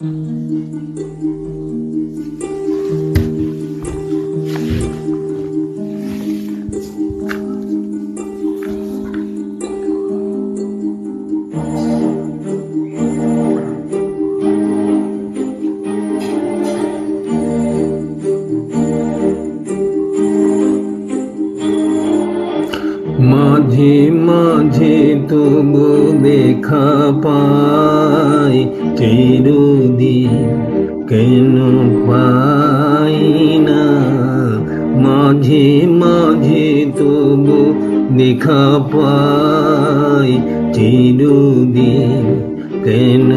うん。মাঝে তবু দেখা পাই, চিরদিন কেন পাই না? মাঝে মাঝে তবু দেখা পাই, চিরদিন কেন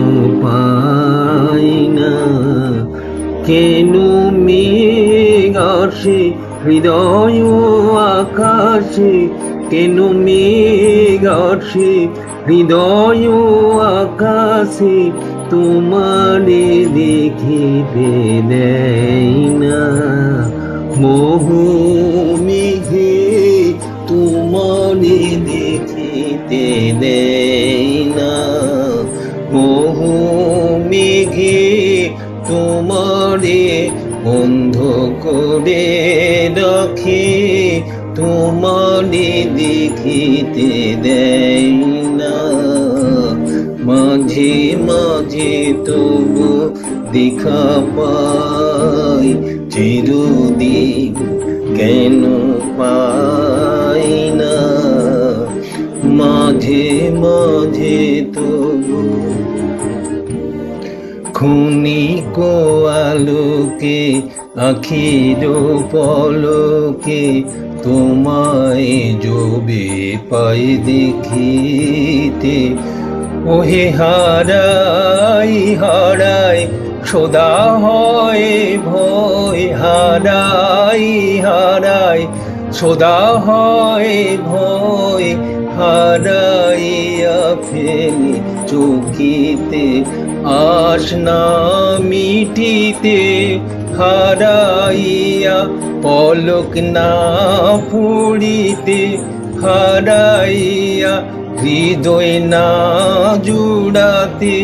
পাই না? কেন মেঘ আসে, হৃদয় আকাশে কেন মেঘ আসে হৃদয় আকাশে তোমারে দেখিতে দেয় না। মোহ মেঘে তোমারে দেখিতে দেয় না। মোহ মেঘে তোমারে বন্ধ করে রাখে তোমারে দেখিতে দেয় না। মাঝে মাঝে তবু দেখা পাই চিরদিন কেন পাই না। মাঝে মাঝে তবু ক্ষণিক আলোকে আখির পলকে তোমায় জবে পাই দেখিতে। ওহে হারাই হারাই, সদা হয় ভয়। হারাই হারাই, সদা হয় ভয়। হারাইয়া ফেলি চোখিতে আস না মিটিতে। হারাইয়া পলক না পুড়িতে হারাইয়া হৃদয় না জুড়াতে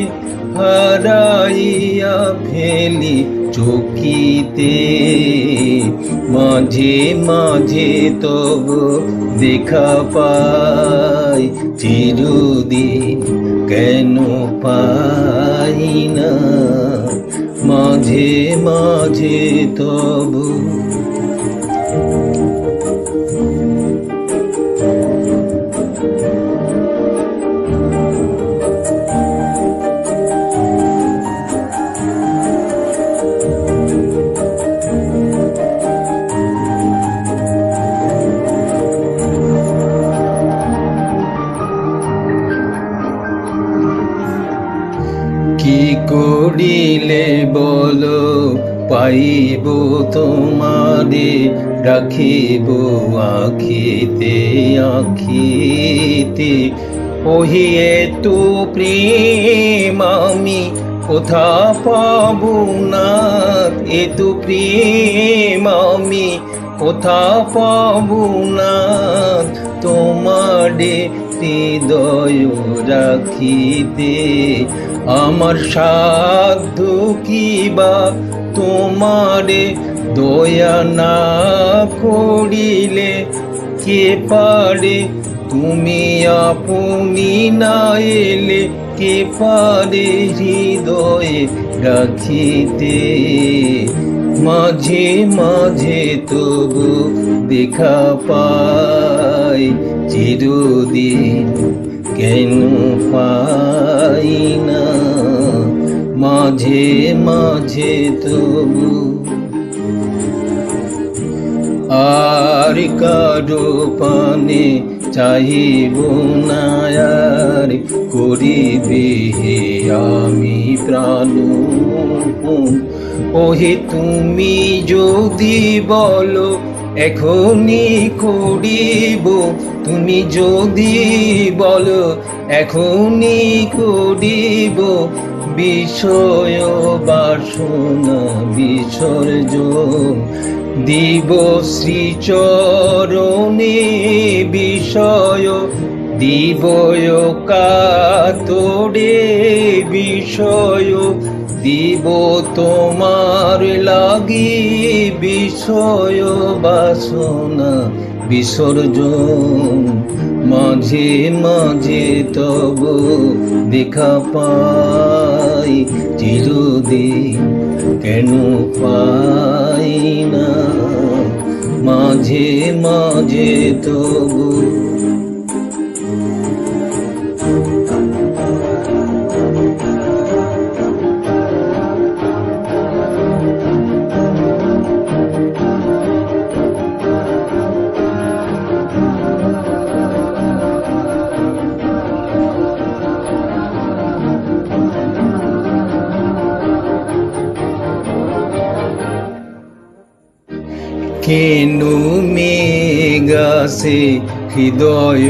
হারাইয়া ফেলি চকিতে। মাঝে মাঝে তবু দেখা পাই, চিরদিন কেন পাই না? মাঝে মাঝে তবু করিলে বলো, পাইব তোমারে রাখিব আখিতে আখিতে। ওহিয়ে তো প্রেম আমি কোথা পাবো না এ তো প্রেম আমি কোথা পাবো না, তোমারে হৃদয় রাখিতে। আমার সাধ্য কি বা তোমারে দয়া না করিলে? কে পারে? তুমি আপনি না এলে কে পারে হৃদয়ে রাখিতে? মাঝে মাঝে তবু দেখা পাই, চিরদিন কেন পাই না? মাঝে মাঝে তবু আর কারও পানে চাহিব না আর করিবে হে আমি প্রাণ ওহে তুমি যদি বলো, এখনই করিব। তুমি যদি বলো, এখনই করিব। বিষয় বাসনা বিসর্জন দিব শ্রীচরণে বিষয় দিবয় কাতরে বিষয়। দিব তোমার লাগি বিষয় বাসনা বিসর্জন মাঝে মাঝে তব দেখা পাই চিরদিন কেন পাই না? মাঝে মাঝে তবু কেনু মেগাসে হৃদয়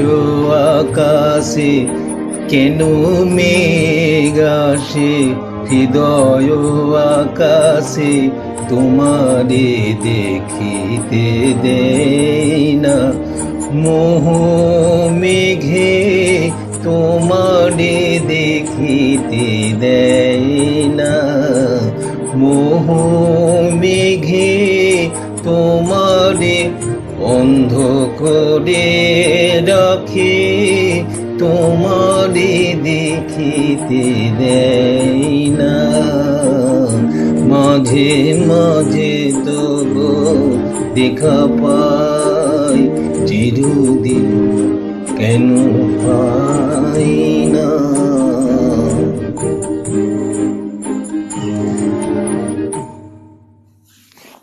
আকাশে কেনু মেগাসে হৃদয় আকাশে তোমারে দেখিতে দেয় না মোহ মেঘে তোমারে দেখিতে দেয় না মোহ মেঘে তোমারে অন্ধ করে রাখে, তোমারে দেখিতে দেয় না। মাঝে মাঝে তবু দেখা পাই, চিরদিন কেন পাই না?